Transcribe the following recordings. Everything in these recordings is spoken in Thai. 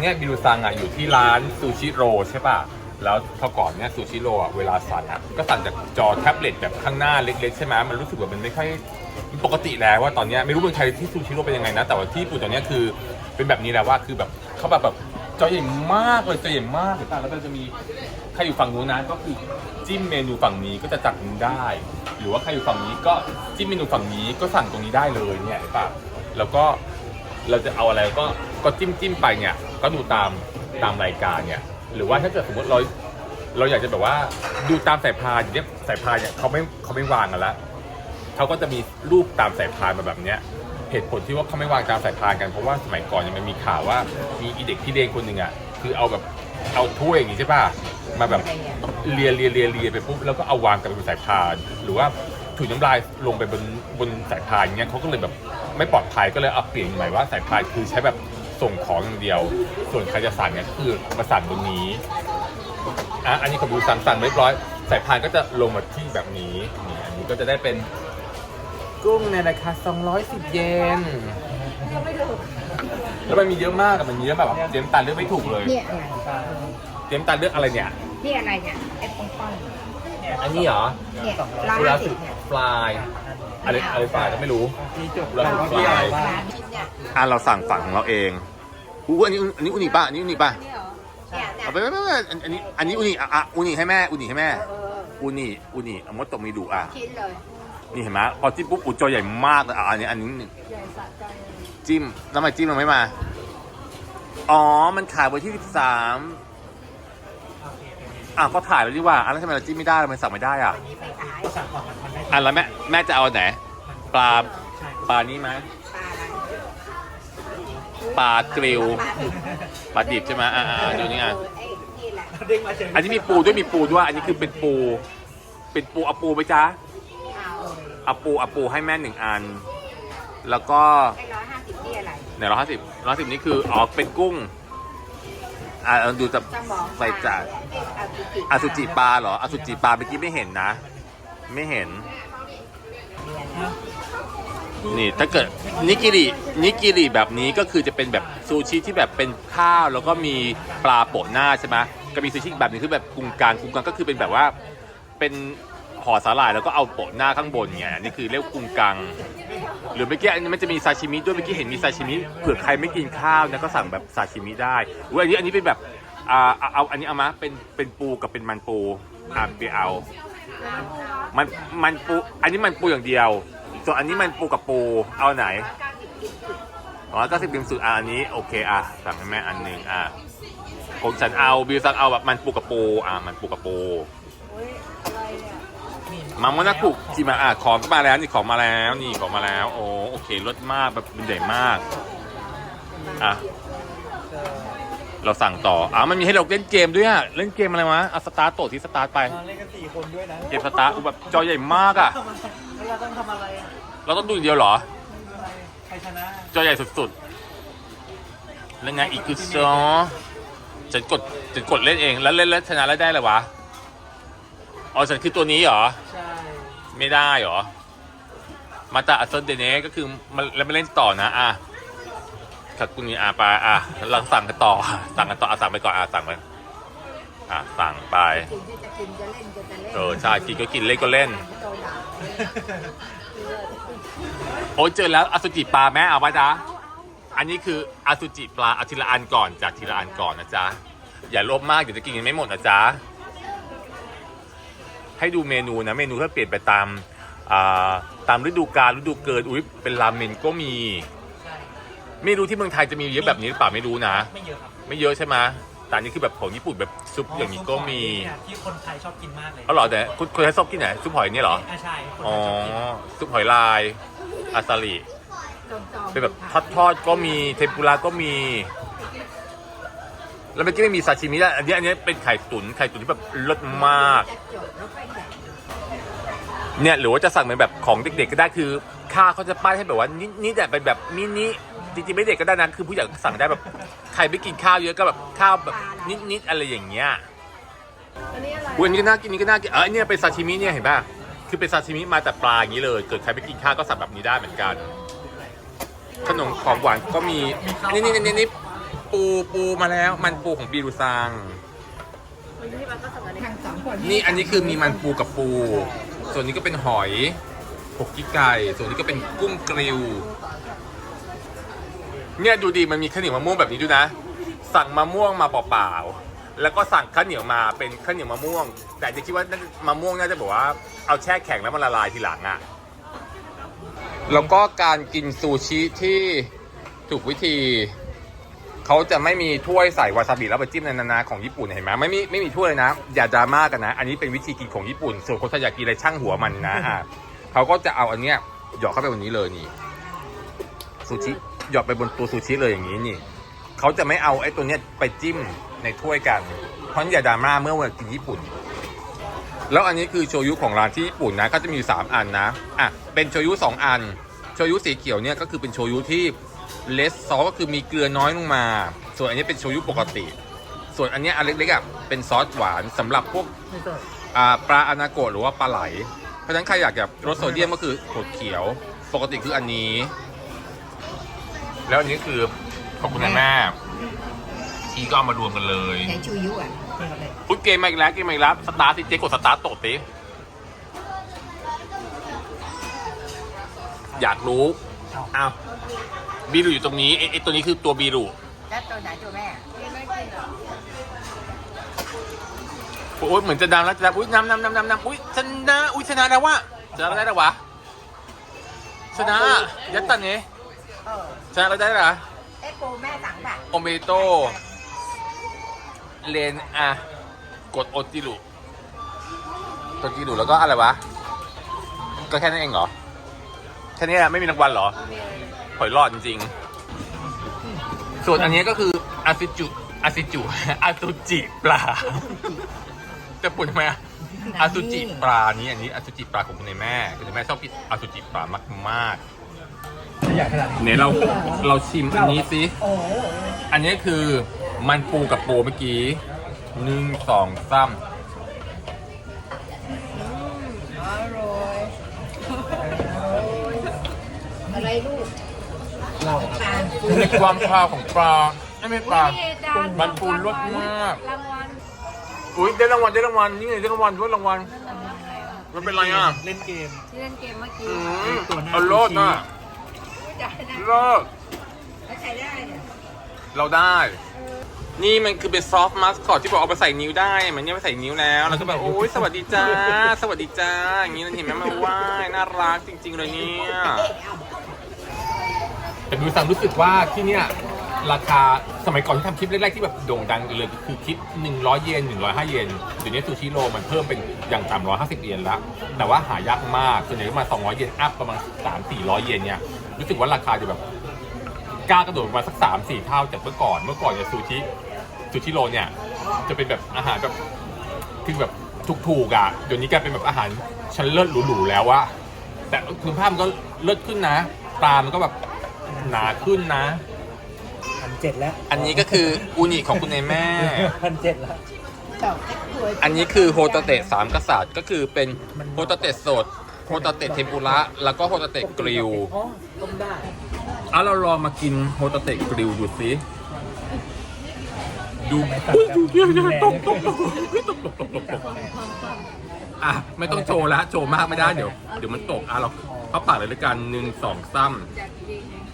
เนี้ยบิรูซังอะอยู่ที่ร้านซูชิโรใช่ป่ะ แล้วพอก่อนเนี้ยซูชิโรอะเวลาสั่งอะก็สั่งจากจอแท็บเล็ตแบบข้างหน้าเล็กๆใช่ไหมมันรู้สึกว่ามันไม่ค่อยปกติแล้วว่าตอนเนี้ยไม่รู้เมืองไทยที่ซูชิโร่เป็นยังไงนะ แต่ว่าที่ญี่ปุ่นตอนเนี้ยคือเป็นแบบนี้แล้วว่าคือแบบเขาแบบแบบจอใหญ่มากเลยจอใหญ่มากเห็นป่ะแล้วมันจะมีใครอยู่ฝั่งนู้นนะก็คือจิ้มเมนูฝั่งนี้ก็จะจัดนี้ได้ หรือว่าใครอยู่ฝั่งนี้ก็จิ้มเมนูฝั่งนี้ก็สั่งตรงนี้ได้เลยเนี่ยป่ะแล้วก็ เราจะเอาอะไรก็ก็จิ้มจิ้มไปเนี่ยก็ดูตามตามรายการเนี่ย หรือว่าถ้าเกิดสมมติเราเราอยากจะแบบว่าดูตามสายพานอย่างเนี้ยสายพานเนี่ยเขาไม่เขาไม่วางกันล้วเขาก็จะมีรูปตามสายพานมาแบบเนี้ยเหตุผลที่ว่าเขาไม่วางตามสายพานกันเพราะว่าสมัยก่อนยมันมีข่าวว่ามีอีเด็กที่เด็กคนหนึ่งอะคือเอาแบบเอาถ้วยอย่างงี้ใช่ป่ะมาแบบเลียเลียเลียเลียไปปุ๊บแล้วก็เอาวางกันบนสายพาน หรือว่าถุยน้ำลายลงไปบนบนสายพานอย่างเงี้ยเขาก็เลยแบบ ไม่ปลอดภัยก็เลยเอาเปลี่ยนใหม่ว่าสายพานคือใช้แบบส่งของอย่างเดียว ส่วนใครจะสั่งเนี่ยก็คือมาสั่งตรงนี้อะอันนี้ของดูสั่งสั่งเรียบร้อย สายพานก็จะลงมาที่แบบนี้นี่อันนี้ก็จะได้เป็นกุ้งในราคา 210 เยน แล้วมันมีเยอะมากอะมันมีเยอะแบบเจมส์ตันเลือกไม่ถูกเลยเนี่ยอะไรเจมส์ตันเลือกอะไรเนี่ย นี่อะไรเนี่ยไอ้ปองปองอันนี้เหรอเนี่ยร้านเวลาสิสุบดเนี่ยฟลาย อะไรอะไรฟลายก็ไม่รู้มีจบแล้วแล้วฟลายร้านสิบเนี่ยอะเราสั่งฝั่งของเราเองอู้อันนี้อันนี้อุนิป่ะอันนี้อุนิป่ะเนี่ยเนี่ยเอาไปไม่ไม่ไม่อันอันนี้อันนี้อุนิอะอะอุนิให้แม่อุนิให้แม่เอออุนิอุนิเอามดตกมีดูอะชิ้นเลยนี่เห็นไหมพอจิ้มปุ๊บอุจจอใหญ่มากเลยอะอันนี้อันนี้หนึ่งจิ้มแล้วทำไมจิ้มมันไม่มา อ๋อมันขายวันที่13 อะก็ถ่ายแล้วดีกว่าอะแล้วทำไมเราจิ้มไม่ได้ทำไมสั่งไม่ได้อะ นี่ไปขายสั่งก่อนมันมันได้อะแล้วแม่แม่จะเอาอันไหน ปลาใช่ปลานี้ไหมปลาอะไรปลากริลปลาดิบปลาดิบใช่ไหมอะอะอะดูนี่อะเออไอ้นี่แหละเด้งมาเฉยอันนี้มีปูด้วยมีปูด้วย อันนี้คือเป็นปู เป็นปูเอาปูไปจ้าเอาเอาปูเอาปูให้แม่หนึ่งอัน แล้วก็ไอ้ร้อยห้าสิบนี่อะไร ไหนร้อยห้าสิบร้อยสิบนี่คืออ๋อเป็นกุ้ง อ่าดูจะสมองใส่จานอสุจิอสุจิปลาเหรออสุจิปลาเมื่อกี้ไม่เห็นนะ ไม่เห็น นี่ถ้าเกิดนิกิรินิกิริแบบนี้ก็คือจะเป็นแบบซูชิที่แบบเป็นข้าวแล้วก็มีปลาโปะหน้าใช่ไหมก็มีซูชิอีกแบบหนึงคือแบบกุงกางกุงกางก็คือเป็นแบบว่าเป็น ห่อสาหร่ายแล้วก็เอาโปะหน้าข้างบนไงอันนี่คือเรียกกุงกัง หรือเมื่อกี้อันนี้มันจะมีซาชิมิด้วยเมื่อกี้เห็นมีซาชิมิเผื่อใครไม่กินข้าวนะก็สั่งแบบซาชิมิได้อุ้ยอันนี้อันนี้เป็นแบบอ่าเอาเอาอันนี้เอามาเป็นเป็นปูกับเป็นมันปูอ่าไปเอา มันมันปูอันนี้มันปูอย่างเดียว ส่วนอันนี้มันปูกับปูเอาไหนอ๋อก็สิบบิมสุดอะอันนี้โอเคอะสั่งให้แม่อันหนึ่งอะผมฉันเอาบิวสั่งเอาแบบมันปูกับปูอะมันปูกับปู มาโมนากุที่มาอะของมาแล้วนี่ของมาแล้วนี่ของมาแล้ว โอ้โอเครสมากแบบเป็นใหญ่มากอะเราสั่งต่ออะมันมีให้เราเล่นเกมด้วยอะเล่นเกมอะไรวะอะสตาร์ทโตะที่สตาร์ทไปมาเล่นกันสี่คนด้วยนะเกมสตาร์ทอุ๊ยแบบจอใหญ่มากอะแล้วเราต้องทำอะไรอะเราต้องดูอย่างเดียวเหรออะไรใครชนะจอใหญ่สุดๆแล้วไงอีกคือซอฉันกดฉันกดเล่นเองแล้วเล่นแล้วชนะแล้วได้เลยวะอ๋อฉันคือตัวนี้เหรอใช่ ไม่ได้เหรอ มาตาอัสเซนเดเนก็คือมันแล้วไม่เล่นต่อนะอะถ้าคุณมีอาปาอะเราสั่งกันต่อ สั่งกันต่ออะสั่งไปก่อนอะสั่งไปอะสั่งไปกินก็จะกินจะเล่นก็จะเล่นเออใช่กินก็กินเล่นก็เล่นไม่โดนด่าโอ้ยเจอแล้วอสุจิปลาแม่เอาปะจ๊ะอันนี้คืออสุจิปลาเอาทีละอันก่อนจากทีละอันก่อนนะจ๊ะ อย่าโลภมากเดี๋ยวจะกินกันไม่หมดนะจ๊ะ ให้ดูเมนูนะเมนูถ้าเปลี่ยนไปตามอ่าตามฤดูกาลฤดูเกินอุ้ยเป็นราเมนก็มีใช่ไม่รู้ที่เมืองไทยจะมีเยอะแบบนี้หรือเปล่าไม่รู้นะ ไม่เยอะครับไม่เยอะใช่ไหมแต่อันนี้คือแบบของญี่ปุ่นแบบซุปอย่างนี้ก็มีเนี่ยที่คนไทยชอบกินมากเลยเอาเหรอแต่คุณคุณใช้ซอบกินไหนซุปหอยนี่เหรออะใช่คนอ๋ไทอยชอบกินซุปหอยลายอาซาลิเป็นแบบทอดทอดๆก็มีเทมปุระก็มี แล้วเมื่อกี้ไม่มีซาชิมิแล้วอันนี้อันนี้เป็นไข่ตุ๋นไข่ตุ๋นที่แบบรสมากจะจบแล้วไปแข่งเนี่ยหรือว่าจะสั่งเป็นแบบของเด็กๆก็ได้คือค่าเขาจะป้ายให้แบบว่านี่นี่แต่เป็นแบบมินิจริงๆไม่เด็กก็ได้นะคือผู้ใหญ่ก็สั่งได้แบบใครไม่กินข้าวเยอะก็แบบข้าวแบบนิดๆอะไรอย่างเงี้ยอันนี้อะไรอุ้ยอันนี้ก็น่ากินนี่ก็น่ากินเอออันนี้เป็นซาชิมิเนี่ยเห็นป่ะคือเป็นซาชิมิมาแต่ปลาอย่างนี้เลย เกิดใครไม่กินข้าวก็สั่งแบบนี้ได้เหมือนกัน ขนมของหวานก็มี นี่นี่นี่นี่ ปูปูมาแล้วมันปูของบีรูซัง ทางสองคนนี่อันนี้คือมีมันปูกับปู ส่วนนี้ก็เป็นหอยหกกิไก่ ส่วนนี้ก็เป็นกุ้งกริวเนี่ยดูดีมันมีข้าวเหนียวมะม่วงแบบนี้ด้วยนะ สั่งมะม่วงมาเปล่าๆ แล้วก็สั่งข้าวเหนียวมาเป็นข้าวเหนียวมะม่วง แต่จะคิดว่าน่าจะมะม่วงน่าจะบอกว่าเอาแช่แข็งแล้วมันละลายทีหลังอะ่ะ แล้วก็การกินซูชิที่ถูกวิธี เขาจะไม่มีถ้วยใส่วาซาบิแล้วไปจิ้มในนานาของญี่ปุ่นเห็นไหมไม่มีไม่มีถ้วยเลยนะ อย่าดราม่ากันนะ อันนี้เป็นวิธีกินของญี่ปุ่น ส่วนคนไทยอยากกินอะไรช่างหัวมันนะอะเขาก็จะเอาอันเนี้ยหยอกเข้าไปบนนี้เลยนี่ซูชิหยอกไปบนตัวซูชิเลยอย่างนี้นี่เขาจะไม่เอาไอ้ตัวเนี้ยไปจิ้มในถ้วยกันเพราะฉะนั้นอย่าดราม่าเมื่อวันกินญี่ปุ่น แล้วอันนี้คือโชยุของร้านที่ญี่ปุ่นนะก็จะมีอยู่สามอันนะอะเป็นโชยุสองอันโชยุสีเขียวเนี่ยก็คือเป็นโชยุที่ เลสซอสก็คือมีเกลือน้อยลงมา ส่วนอันนี้เป็นโชยุปกติ ส่วนอันเนี้ยอันเล็กๆอะเป็นซอสหวานสำหรับพวกอ่าปลาอนาโกะหรือว่าปลาไหล เพราะฉะนั้นใครอยากแบบรสโซเดียมก็คือถั่วเขียว ปกติคืออันนี้ แล้วอันนี้คือขอบคุณนะแม่ทีก็เอามารวมกันเลยไหนชูยุอะอุ๊ยเกมมาอีกแล้วเกมมาอีกแล้วสตาร์ทสิเจ๊กดสตาร์ทตกสิอยากรู้ อ้าวบีรูอยู่ตรงนี้ไอ้ไอ้ตัวนี้คือตัวบีรูแล้วตัวไหนตัวแม่ไม่กินหรอโอ้ยเหมือนจะดังแล้วจะดังอุ้ยน้ำน้ำน้ำน้ำน้ำอุ้ยชนะอุ้ยชนะแล้ววะชนะแล้วได้แล้ววะชนะยัตตันเนี่ยเออชนะแล้วได้เหรอเอ้ปูแม่สั่งป่ะโอเมโตเลนอะกดโอติรุโอติรุแล้วก็อะไรวะก็แค่นั้นเองเหรอ แค่นี้แหละไม่มีรางวัลเหรอ หอยรอดจริงๆ ส่วนอันนี้ก็คืออาซิจุอาซิจุอาซูจิปลา จะปุ่นทำไมอะอาซูจิปลานี้อันนี้อาซูจิปลาของคุณนายแม่คุณนายแม่ชอบกินอาซูจิปลามากมากใหญ่ขนาดนี้ๆเนี่ยเราเราชิมอันนี้สิโอ้อันนี้คือมันปูกับปูเมื่อกี้หนึ่งสองสาม มีความคาวของปลาไม่ไม่ปลา มันปูรสมาก รางวัลอุ้ยได้รางวัลได้รางวัลนี่ไงได้รางวัลด้วยรางวัล มันเป็นไรอะเล่นเกม ที่เล่นเกมเมื่อกี้อืมตัวหน้าเอาโลดน่ะได้นะเลิกแล้วใช้ได้เนี่ยเราได้ นี่มันคือเป็นซอฟต์มัสคอตที่บอกเอาไปใส่นิ้วได้ มันเนี่ยไปใส่นิ้วแล้ว แล้วก็แบบโอ้ยสวัสดีจ้า สวัสดีจ้า อย่างนี้นะเห็นไหมมาไหว้น่ารักจริง ๆ เลยเนี่ยแต่ ดูสังรู้สึกว่าที่เนี่ยราคาสมัยก่อนที่ทำคลิปแรกๆที่แบบโด่งดังเลยคือคลิป 100 เยน 105 เยนเดี๋ยวนี้ซูชิโรมันเพิ่มเป็นอย่างต่ำ150 เยนแล้วแต่ว่าหายากมากส่วนใหญ่ก็มา 200 เยนอัพประมาณ 3-400 เยนเนี่ยรู้สึกว่าราคาจะแบบกล้ากระโดดมาสัก 3-4 เท่าจากเมื่อก่อนเมื่อก่อนเนี่ยซูชิซูชิโรเนี่ยจะเป็นแบบอาหารแบบคือแบบถูกๆอะเดี๋ยวนี้กลายเป็นแบบอาหารชั้นเลิศหรูๆแล้วอะแต่คุณภาพมันก็เลิศขึ้นนะปลามันก็แบบ หนาขึ้นนะ พันเจ็ดแล้วอันนี้ก็คืออูนิของคุณนายแม่ พันเจ็ดแล้วดอกเอ็กซ์สวยอันนี้คือโฮตาเตะสามกษัตริย์ก็คือเป็นโฮตาเตะสดโฮตาเตะเทมปุระแล้วก็โฮตาเตะกริลอ๋อต้มได้อะเราลองมากินโฮตาเตะกริลดูสิดูไม่ตัดอุ๊ยแบบดูเยอะแรงๆตกตกตกตกตกตกตกตกอะไม่ต้องโชว์แล้วโชว์มากไม่ได้เดี๋ยวเดี๋ยวมันตกอะเราเข้าปากเลยด้วยกันหนึ่งสองซ้ำ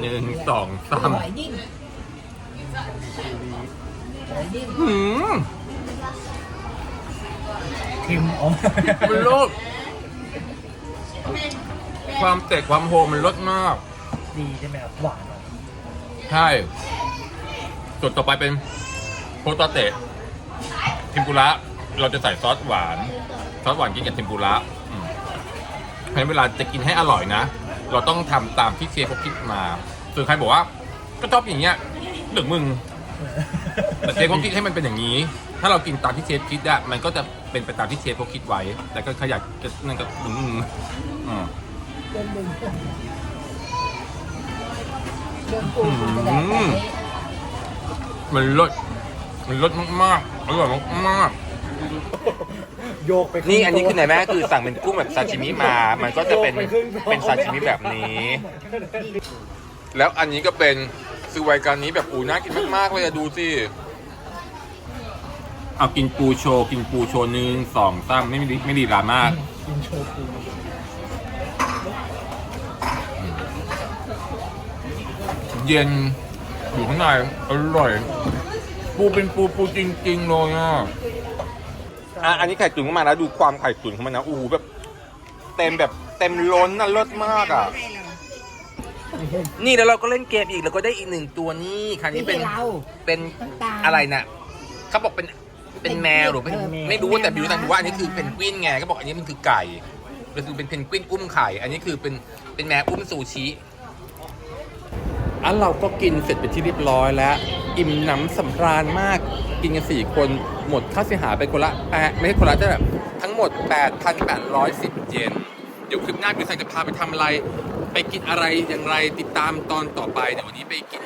หนึ่งสองซ้หอยดิ้นหอยดิ้นำหืมเค็มอ๋อมันลดความเตะความโฮมมันลดมาก ดีใช่ไหมครับหวานเหรอใช่ส่วนต่อไปเป็นโฮตาเตะเทมปุระเราจะใส่ซอสหวาน ซอสหวานกินกับเทมปุระอืมเพราะฉะนั้นเวลาจะกินให้อร่อยนะ เราต้องทำตามที่เชฟเขาคิดมาส่วนใครบอกว่า ก็ชอบอย่างเงี้ยเรื่องมึงแต่เชฟเขาคิดให้มันเป็นอย่างนี้ ถ้าเรากินตามที่เชฟคิดอะมันก็จะเป็นไปตามที่เชฟเขาคิดไว้ แต่ก็ขยักจะนั่นก็อืมอืมเดินมึงเดินปูปูจะได้แบบนี้มันลดมันลดมากๆอร่อยมาก โยกไปๆนี่อันนี้คือไหนแม่คือสั่งเป็นกุ้งแบบซาชิมิมา มันก็จะเป็นเป็นซาชิมิแบบนี้ แล้วอันนี้ก็เป็นซื้อรายการนี้แบบอูน่ากินมากๆเลยอะดูสิเอากินปูโชว์กินปูโชว์หนึ่งสองสามไม่ดีไม่ดีรามาก กินโชกุเย็นอยู่ข้างในอร่อย ปูเป็นปูปูจริงๆเลยอะ อะอันนี้ไข่ตุ๋นเข้ามาแล้วดูความไข่ตุ๋นของมันนะโอ้โหแบบเต็มแบบเต็มล้นน่ะเลิศมากอะนี่แล้วเราก็เล่นเกมอีก แล้วก็ได้อีกหนึ่งตัวนี่คราวนี้เป็นเรา เป็นน้ำตาลอะไรน่ะเขาบอกเป็นเป็นแมวหรือเป็นเออไม่รู้แต่บิวตันว่าอันนี้คือเป็นกวินไงเขาบอกอันนี้มันคือไก่หรือคือเป็นเพนกวินอุ้มไข่ อันนี้คือเป็นเป็นแมวอุ้มซูชิอันเราก็กินเสร็จเป็นที่เรียบร้อยแล้ว อิ่มหนำสำราญมากกินกันสี่คนหมดค่าเสียหายไปคนละแปดไม่ใช่คนละจะแบบทั้งหมด 8,810 เยนเดี๋ยวคลิปหน้าบิวตันจะพาไปทำอะไร ไปกินอะไรอย่างไรติดตามตอนต่อไปเดี๋ยววันนี้ไปกิน